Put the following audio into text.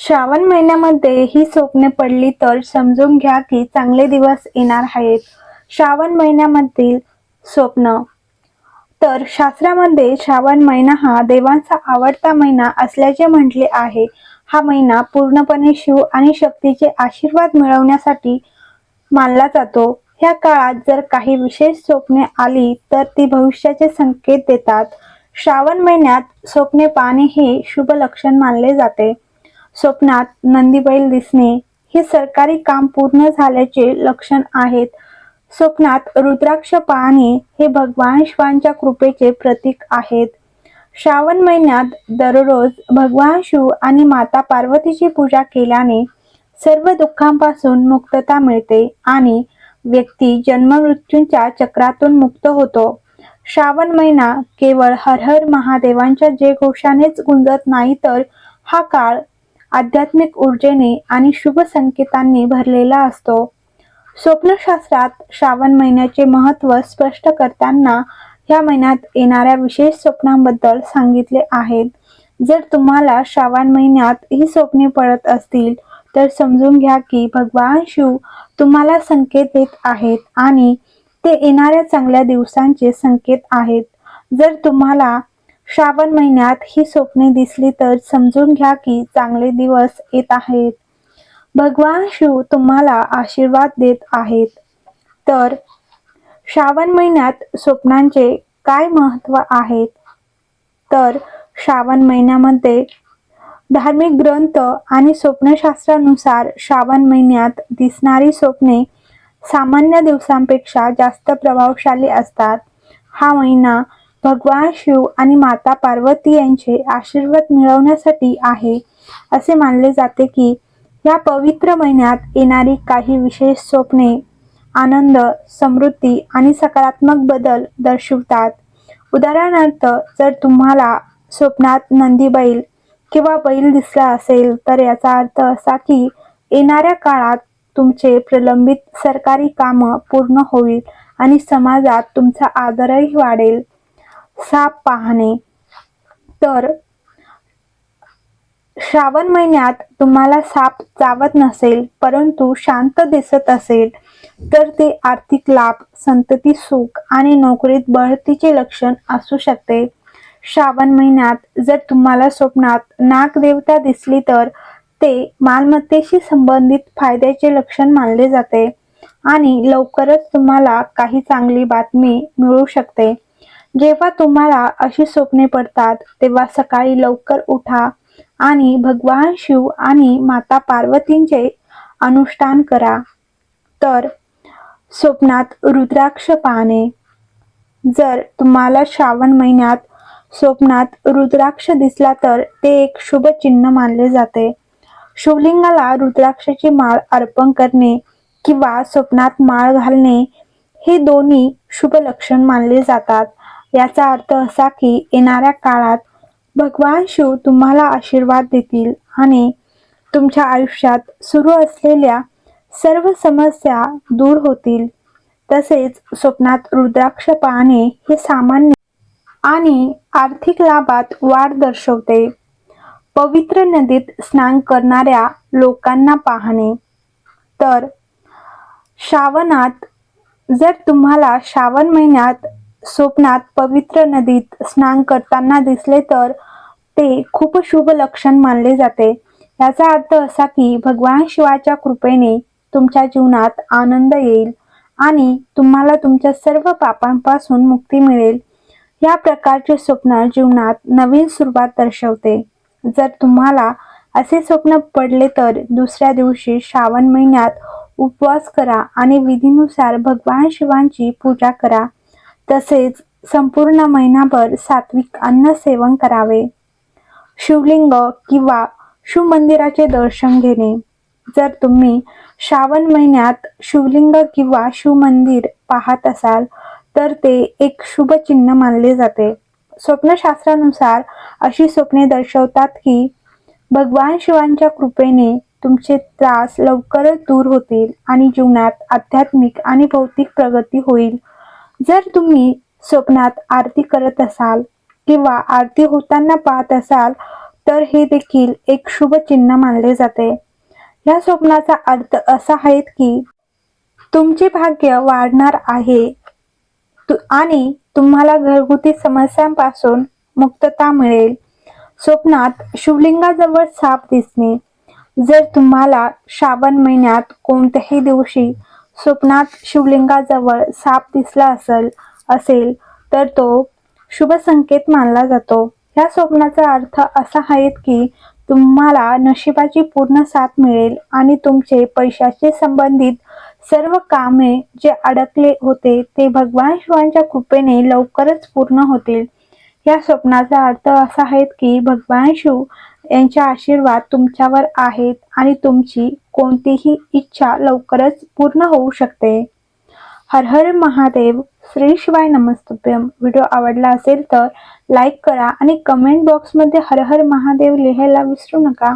श्रावण महिन्यामध्ये ही स्वप्ने पडली तर समजून घ्या की चांगले दिवस येणार आहेत. श्रावण महिन्यामधील स्वप्न. तर शास्त्रामध्ये श्रावण महिना हा देवांचा आवडता महिना असल्याचे म्हटले आहे. हा महिना पूर्णपणे शिव आणि शक्तीचे आशीर्वाद मिळवण्यासाठी मानला जातो. ह्या काळात जर काही विशेष स्वप्ने आली तर ती भविष्याचे संकेत देतात. श्रावण महिन्यात स्वप्ने पाहणे हे शुभ लक्षण मानले जाते. स्वप्नात नंदीबैल दिसणे हे सरकारी काम पूर्ण झाल्याचे लक्षण आहेत. स्वप्नात रुद्राक्ष पाहणे हे भगवान शिवांच्या कृपेचे प्रतीक आहेत. श्रावण महिन्यात दररोज भगवान शिव आणि माता पार्वतीची पूजा केल्याने सर्व दुःखांपासून मुक्तता मिळते आणि व्यक्ती जन्ममृत्यूंच्या चक्रातून मुक्त होतो. श्रावण महिना केवळ हर हर महादेवांच्या जय घोषानेच गुंजत नाही तर हा काळ आध्यात्मिक ऊर्जेने आणि शुभ संकेतांनी भरलेला असतो. स्वप्नशास्त्रात श्रावण महिन्याचे महत्त्व स्पष्ट करताना या महिन्यात येणाऱ्या विशेष स्वप्नांबद्दल सांगितले आहेत. जर तुम्हाला श्रावण महिन्यात ही स्वप्ने पडत असतील तर समजून घ्या की भगवान शिव तुम्हाला संकेत देत आहेत आणि ते येणाऱ्या चांगल्या दिवसांचे संकेत आहेत. जर तुम्हाला श्रावण महिन्यात ही स्वप्ने दिसली तर समजून घ्या की चांगले दिवस येत आहेत. भगवान शिव तुम्हाला आशीर्वाद देत आहेत. तर श्रावण महिन्यात स्वप्नांचे काय महत्त्व आहेत तर श्रावण महिन्यामध्ये धार्मिक ग्रंथ आणि स्वप्नशास्त्रानुसार श्रावण महिन्यात दिसणारी स्वप्ने सामान्य दिवसांपेक्षा जास्त प्रभावशाली असतात. हा महिना भगवान शिव आणि माता पार्वती यांचे आशीर्वाद मिळवण्यासाठी आहे. असे मानले जाते की या पवित्र महिन्यात येणारी काही विशेष स्वप्ने आनंद समृद्धी आणि सकारात्मक बदल दर्शवतात. उदाहरणार्थ जर तुम्हाला स्वप्नात नंदी बैल किंवा बैल दिसला असेल तर याचा अर्थ असा की येणाऱ्या काळात तुमचे प्रलंबित सरकारी कामं पूर्ण होईल आणि समाजात तुमचा आदरही वाढेल. साप पाहणे. तर श्रावण महिन्यात तुम्हाला साप चावत नसेल परंतु शांत दिसत असेल तर ते आर्थिक लाभ संतती सुख आणि नोकरीत बढतीचे लक्षण असू शकते. श्रावण महिन्यात जर तुम्हाला स्वप्नात नागदेवता दिसली तर ते मालमत्तेशी संबंधित फायद्याचे लक्षण मानले जाते आणि लवकरच तुम्हाला काही चांगली बातमी मिळू शकते. जेव्हा तुम्हाला अशी स्वप्ने पडतात तेव्हा सकाळी लवकर उठा आणि भगवान शिव आणि माता पार्वतींचे अनुष्ठान करा. तर स्वप्नात रुद्राक्ष पाहणे. जर तुम्हाला श्रावण महिन्यात स्वप्नात रुद्राक्ष दिसला तर ते एक शुभ चिन्ह मानले जाते. शिवलिंगाला रुद्राक्षाची माळ अर्पण करणे किंवा स्वप्नात माळ घालणे हे दोन्ही शुभ लक्षण मानले जातात. याचा अर्थ असा की येणाऱ्या काळात भगवान शिव तुम्हाला आशीर्वाद देतील आणि तुमच्या आयुष्यात सुरू असलेल्या सर्व समस्या दूर होतील. तसेच स्वप्नात रुद्राक्ष पाहणे हे सामान्य आणि आर्थिक लाभात वाढ दर्शवते. पवित्र नदीत स्नान करणाऱ्या लोकांना पाहणे. तर श्रावणात जर तुम्हाला श्रावण महिन्यात स्वप्नात पवित्र नदीत स्नान करताना दिसले तर ते खूप शुभ लक्षण मानले जाते. याचा अर्थ असा की भगवान शिवाच्या कृपेने तुमच्या जीवनात आनंद येईल आणि तुम्हाला तुमच्या सर्व पापांपासून मुक्ती मिळेल. या प्रकारचे स्वप्न जीवनात नवीन सुरुवात दर्शवते. जर तुम्हाला असे स्वप्न पडले तर दुसऱ्या दिवशी श्रावण महिन्यात उपवास करा आणि विधीनुसार भगवान शिवांची पूजा करा. तसेच संपूर्ण महिनाभर सात्विक अन्न सेवन करावे. शिवलिंग किंवा शिवमंदिराचे दर्शन घेणे. जर तुम्ही श्रावण महिन्यात शिवलिंग किंवा शिवमंदिर पाहत असाल तर ते एक शुभ चिन्ह मानले जाते. स्वप्नशास्त्रानुसार अशी स्वप्ने दर्शवतात की भगवान शिवांच्या कृपेने तुमचे त्रास लवकरच दूर होतील आणि जीवनात आध्यात्मिक आणि भौतिक प्रगती होईल. जर तुम्ही स्वप्नात आरती करत असाल किंवा आरती होताना पाहत असाल तर हे देखील एक शुभ चिन्ह मानले जाते. या स्वप्नाचा अर्थ असा आहे की तुमचे भाग्य वाढणार आहे तु- आणि तुम्हाला घरगुती समस्यांपासून मुक्तता मिळेल. स्वप्नात शिवलिंगाजवळ साप दिसणे. जर तुम्हाला श्रावण महिन्यात कोणत्याही दिवशी स्वप्नात शिवलिंगाजवळ साप दिसला असेल असेल तर तो शुभ संकेत मानला जातो. या स्वप्नाचा अर्थ असा आहे की तुम्हाला नशिबाची पूर्ण साथ मिळेल आणि तुमचे पैशाचे संबंधित सर्व कामे जे अडकले होते ते भगवान शिवांच्या कृपेने लवकरच पूर्ण होतील. या स्वप्नाचा अर्थ असा आहे की भगवान शिव यांचे आशीर्वाद तुमच्यावर आहेत आणि तुमची कोणतीही इच्छा लवकरच पूर्ण होऊ शकते. हर हर महादेव श्री शिवाय नमस्तुभ्यम. व्हिडिओ आवडला असेल तर लाईक करा आणि कमेंट बॉक्समध्ये हर हर महादेव लिहायला विसरू नका.